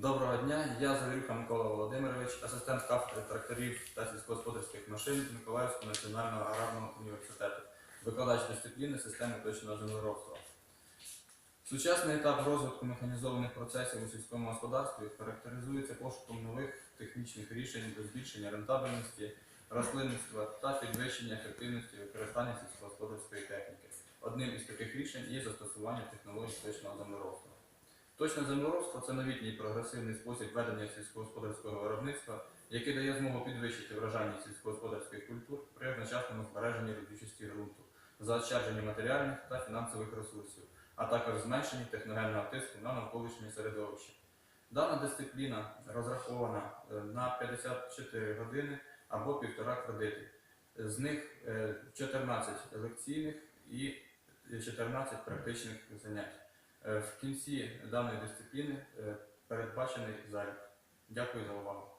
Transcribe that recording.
Доброго дня, я Завірюха Микола Володимирович, асистент кафедри тракторів та сільськогосподарських машин Миколаївського національного аграрного університету, викладач дисципліни системи точного землеробства. Сучасний етап розвитку механізованих процесів у сільському господарстві характеризується пошуком нових технічних рішень до збільшення рентабельності, рослинництва та підвищення ефективності використання сільськогосподарської техніки. Одним із таких рішень є застосування технологій точного землеробства. Точне землеробство це новітній прогресивний спосіб ведення сільськогосподарського виробництва, який дає змогу підвищити врожайність сільськогосподарських культур при одночасному збереженні родючості ґрунту, заощадженні матеріальних та фінансових ресурсів, а також зменшенні техногенного тиску на навколишнє середовище. Дана дисципліна розрахована е, на 54 години або півтора кредити. З них е, 14 лекційних і 14 практичних занять. Е, В кінці даної дисципліни е, передбачений залік. Дякую за увагу.